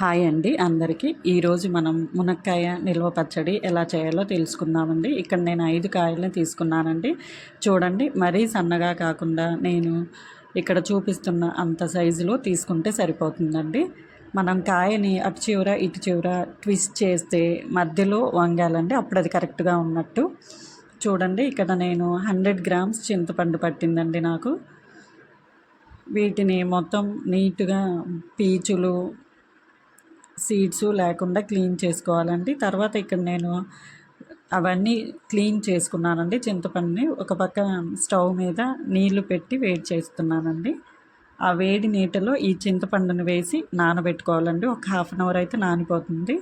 Hi అండి అందరికీ. ఈరోజు మనం మునక్కాయ నిల్వ పచ్చడి ఎలా చేయాలో తెలుసుకుందామండి. ఇక్కడ నేను ఐదు కాయలని తీసుకున్నానండి. చూడండి మరీ సన్నగా కాకుండా నేను ఇక్కడ చూపిస్తున్న అంత సైజులో తీసుకుంటే సరిపోతుందండి. మనం కాయని అటు చివర ఇటు చివర ట్విస్ట్ చేస్తే మధ్యలో వంగాలండి. అప్పుడు అది కరెక్ట్గా ఉన్నట్టు. చూడండి ఇక్కడ నేను హండ్రెడ్ గ్రామ్స్ చింతపండు పట్టిందండి నాకు. వీటిని మొత్తం నీట్గా పీచులు సీడ్స్ లేకుండా క్లీన్ చేసుకోవాలండి. తర్వాత ఇక్కడ నేను అవన్నీ క్లీన్ చేసుకున్నానండి. చింతపండుని ఒక పక్క స్టవ్ మీద నీళ్ళు పెట్టి వేడి చేస్తున్నానండి. ఆ వేడి నీటిలో ఈ చింతపండును వేసి నానబెట్టుకోవాలండి. ఒక హాఫ్ అన్ అవర్ అయితే నానిపోతుంది.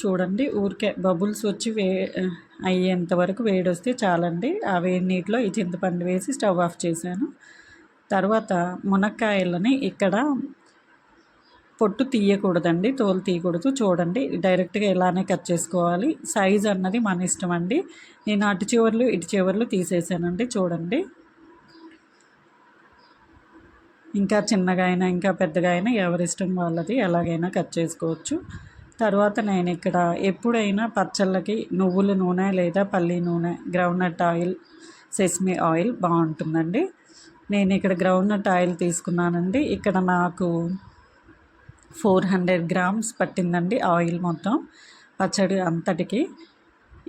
చూడండి ఊరికే బబుల్స్ వచ్చి వే అయ్యేంత వరకు వేడి వస్తే చాలండి. ఆ వేడి నీటిలో ఈ చింతపండు వేసి స్టవ్ ఆఫ్ చేశాను. తర్వాత మునక్కాయలని ఇక్కడ పొట్టు తీయకూడదండి తోలు తీయకూడదు. చూడండి డైరెక్ట్గా ఇలానే కట్ చేసుకోవాలి. సైజ్ అన్నది మన ఇష్టం అండి. నేను అటు చివర్లు ఇటు చివర్లు తీసేసానండి చూడండి. ఇంకా చిన్నగా అయినా ఇంకా పెద్దగా అయినా ఎవరిష్టం వాళ్ళది ఎలాగైనా కట్ చేసుకోవచ్చు. తర్వాత నేను ఇక్కడ ఎప్పుడైనా పచ్చళ్ళకి నువ్వుల నూనె లేదా పల్లి నూనె గ్రౌండ్నట్ ఆయిల్ సెస్మి ఆయిల్ బాగుంటుందండి. నేను ఇక్కడ గ్రౌండ్నట్ ఆయిల్ తీసుకున్నానండి. ఇక్కడ నాకు ఫోర్ హండ్రెడ్ గ్రామ్స్ పట్టిందండి ఆయిల్ మొత్తం పచ్చడి అంతటికి.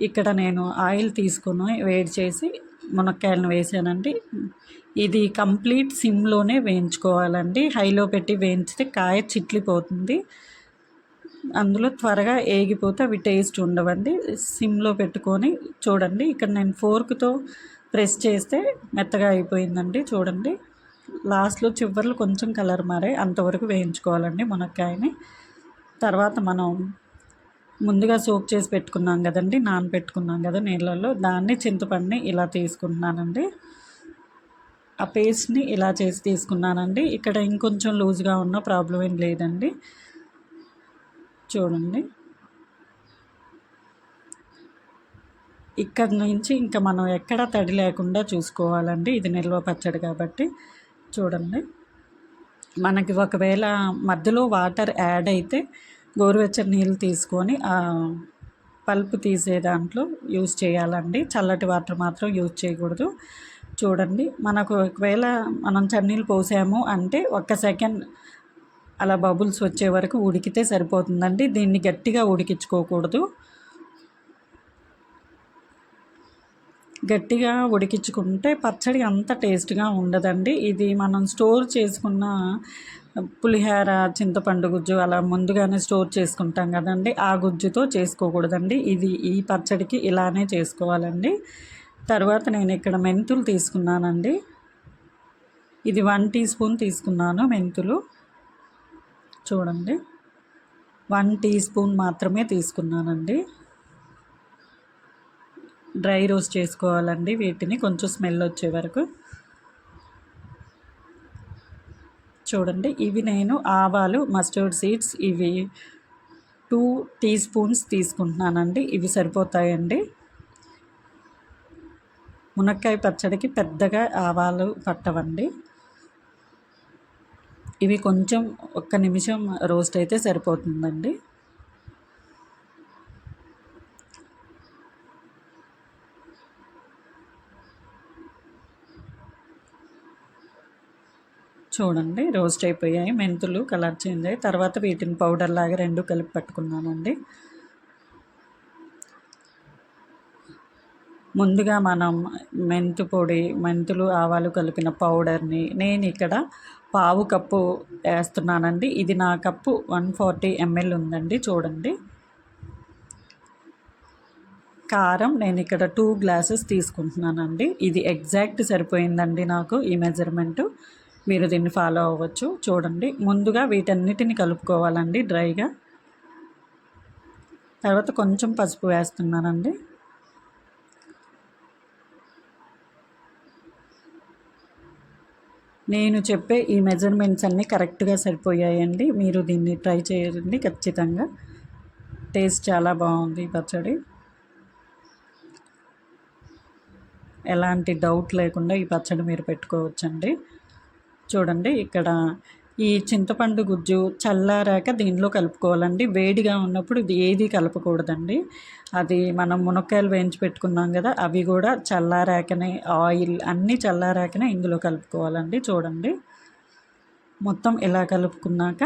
ఇక్కడ నేను ఆయిల్ తీసుకుని వేడి చేసి మునక్కాయలను వేసానండి. ఇది కంప్లీట్ సిమ్లోనే వేయించుకోవాలండి. హైలో పెట్టి వేయించితే కాయ చిట్లిపోతుంది. అందులో త్వరగా ఏగిపోతే అవి టేస్ట్ ఉండవండి. సిమ్లో పెట్టుకొని చూడండి. ఇక్కడ నేను ఫోర్క్తో ప్రెస్ చేస్తే మెత్తగా అయిపోయిందండి చూడండి. లాస్ట్లో చివర్లు కొంచెం కలర్ మారే అంతవరకు వేయించుకోవాలండి మునక్కాయని. తర్వాత మనం ముందుగా సోప్ చేసి పెట్టుకున్నాం కదండి నానబెట్టుకున్నాం కదా నీళ్ళల్లో దాన్ని చింతపండుని ఇలా తీసుకుంటున్నానండి. ఆ పేస్ట్ని ఇలా చేసి తీసుకున్నానండి. ఇక్కడ ఇంకొంచెం లూజ్గా ఉన్న ప్రాబ్లం ఏం లేదండి. చూడండి. ఇక్కడ నుంచి ఇంకా మనం ఎక్కడ తడి లేకుండా చూసుకోవాలండి. ఇది నిల్వ పచ్చడి కాబట్టి. చూడండి. మనకి ఒకవేళ మధ్యలో వాటర్ యాడ్ అయితే గోరువెచ్చని నీళ్ళు తీసుకొని పల్పు తీసే దాంట్లో యూజ్ చేయాలండి. చల్లటి వాటర్ మాత్రం యూజ్ చేయకూడదు. చూడండి మనకు ఒకవేళ మనం చన్నీళ్ళు పోసాము అంటే ఒక్క సెకండ్ అలా బబుల్స్ వచ్చే వరకు ఉడికితే సరిపోతుందండి. దీన్ని గట్టిగా ఉడికించుకోకూడదు. గట్టిగా ఉడికించుకుంటే పచ్చడి అంత టేస్ట్గా ఉండదండి. ఇది మనం స్టోర్ చేసుకున్న పులిహోర చింతపండు గుజ్జు అలా ముందుగానే స్టోర్ చేసుకుంటాం కదండి. ఆ గుజ్జుతో చేసుకోకూడదండి. ఇది ఈ పచ్చడికి ఇలానే చేసుకోవాలండి. తర్వాత నేను ఇక్కడ మెంతులు తీసుకున్నానండి. ఇది వన్ టీ స్పూన్ తీసుకున్నాను మెంతులు. చూడండి. వన్ టీ స్పూన్ మాత్రమే తీసుకున్నానండి. డ్రై రోస్ట్ చేసుకోవాలండి వీటిని. కొంచెం స్మెల్ వచ్చే వరకు. చూడండి ఇవి నేను ఆవాలు మస్టర్డ్ సీడ్స్ ఇవి టూ టీ స్పూన్స్ తీసుకుంటున్నానండి. ఇవి సరిపోతాయండి. మునక్కాయ పచ్చడికి పెద్దగా ఆవాలు పట్టవండి. ఇవి కొంచెం ఒక్క నిమిషం రోస్ట్ అయితే సరిపోతుందండి. చూడండి రోస్ట్ అయిపోయాయి మెంతులు కలర్ చేంజ్ అయ్యి తర్వాత వీటిని పౌడర్ లాగా రెండు కలిపి పట్టుకున్నానండి. ముందుగా మనం మెంతు పొడి మెంతులు ఆవాలు కలిపిన పౌడర్ని నేను ఇక్కడ పావు కప్పు వేస్తున్నానండి. ఇది నా కప్పు వన్ ఫార్టీ ఎంఎల్ ఉందండి చూడండి. కారం నేను ఇక్కడ టూ గ్లాసెస్ తీసుకుంటున్నానండి. ఇది ఎగ్జాక్ట్ సరిపోయిందండి నాకు ఈ మెజర్మెంటు. మీరు దీన్ని ఫాలో అవ్వచ్చు. చూడండి. ముందుగా వీటన్నిటిని కలుపుకోవాలండి డ్రైగా. తర్వాత కొంచెం పసుపు వేస్తున్నానండి. నేను చెప్పే ఈ మెజర్మెంట్స్ అన్నీ కరెక్ట్గా సరిపోయాయండి. మీరు దీన్ని ట్రై చేయండి ఖచ్చితంగా. టేస్ట్ చాలా బాగుంది పచ్చడి. ఎలాంటి డౌట్ లేకుండా ఈ పచ్చడి మీరు పెట్టుకోవచ్చండి. చూడండి ఇక్కడ ఈ చింతపండు గుజ్జు చల్లారాక దీనిలో కలుపుకోవాలండి. వేడిగా ఉన్నప్పుడు ఇది ఏది కలపకూడదండి. అది మనం మునక్కాయలు వేయించి పెట్టుకున్నాం కదా అవి కూడా చల్లారాకనే ఆయిల్ అన్నీ చల్లారాకనే ఇందులో కలుపుకోవాలండి. చూడండి మొత్తం ఇలా కలుపుకున్నాక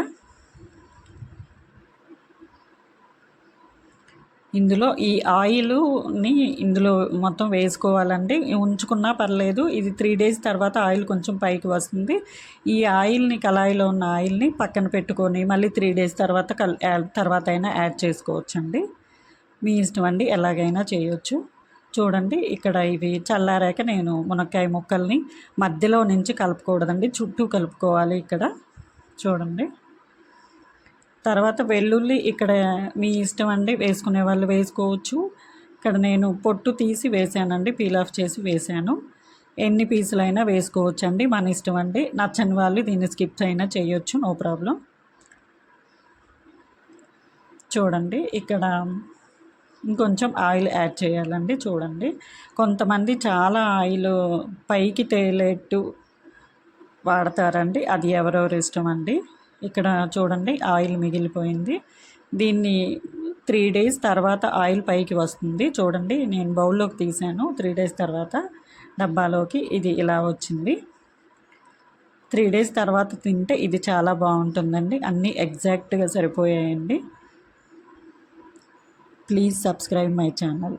ఇందులో ఈ ఆయిల్ని ఇందులో మొత్తం వేసుకోవాలండి. ఉంచుకున్నా పర్లేదు ఇది త్రీ డేస్ తర్వాత ఆయిల్ కొంచెం పైకి వస్తుంది. ఈ ఆయిల్ని కళాయిలో ఉన్న ఆయిల్ని పక్కన పెట్టుకొని మళ్ళీ త్రీ డేస్ తర్వాత కల్ తర్వాత అయినా యాడ్ చేసుకోవచ్చండి. మీ ఇష్టం అండి ఎలాగైనా చేయొచ్చు. చూడండి ఇక్కడ ఇవి చల్లారాక నేను మునక్కాయ ముక్కల్ని మధ్యలో నుంచి కలుపుకూడదండి. చుట్టూ కలుపుకోవాలి ఇక్కడ. చూడండి. తర్వాత వెల్లుల్లి ఇక్కడ మీ ఇష్టం అండి వేసుకునే వాళ్ళు వేసుకోవచ్చు. ఇక్కడ నేను పొట్టు తీసి వేసానండి పీల్ ఆఫ్ చేసి వేసాను. ఎన్ని పీసులైనా వేసుకోవచ్చు అండి మన ఇష్టం అండి. నచ్చని వాళ్ళు దీన్ని స్కిప్ అయినా చేయొచ్చు నో ప్రాబ్లం. చూడండి ఇక్కడ ఇంకొంచెం ఆయిల్ యాడ్ చేయాలండి చూడండి. కొంతమంది చాలా ఆయిల్ పైకి తేలేట్టు వాడతారండి అది ఎవరెవరు ఇష్టం అండి? ఇక్కడ చూడండి ఆయిల్ మిగిలిపోయింది. దీన్ని త్రీ డేస్ తర్వాత ఆయిల్ పైకి వస్తుంది. చూడండి నేను బౌల్లోకి తీసాను త్రీ డేస్ తర్వాత డబ్బాలోకి ఇది ఇలా వచ్చింది. త్రీ డేస్ తర్వాత తింటే ఇది చాలా బాగుంటుందండి. అన్నీ ఎగ్జాక్ట్గా సరిపోయాయండి. Please subscribe my channel.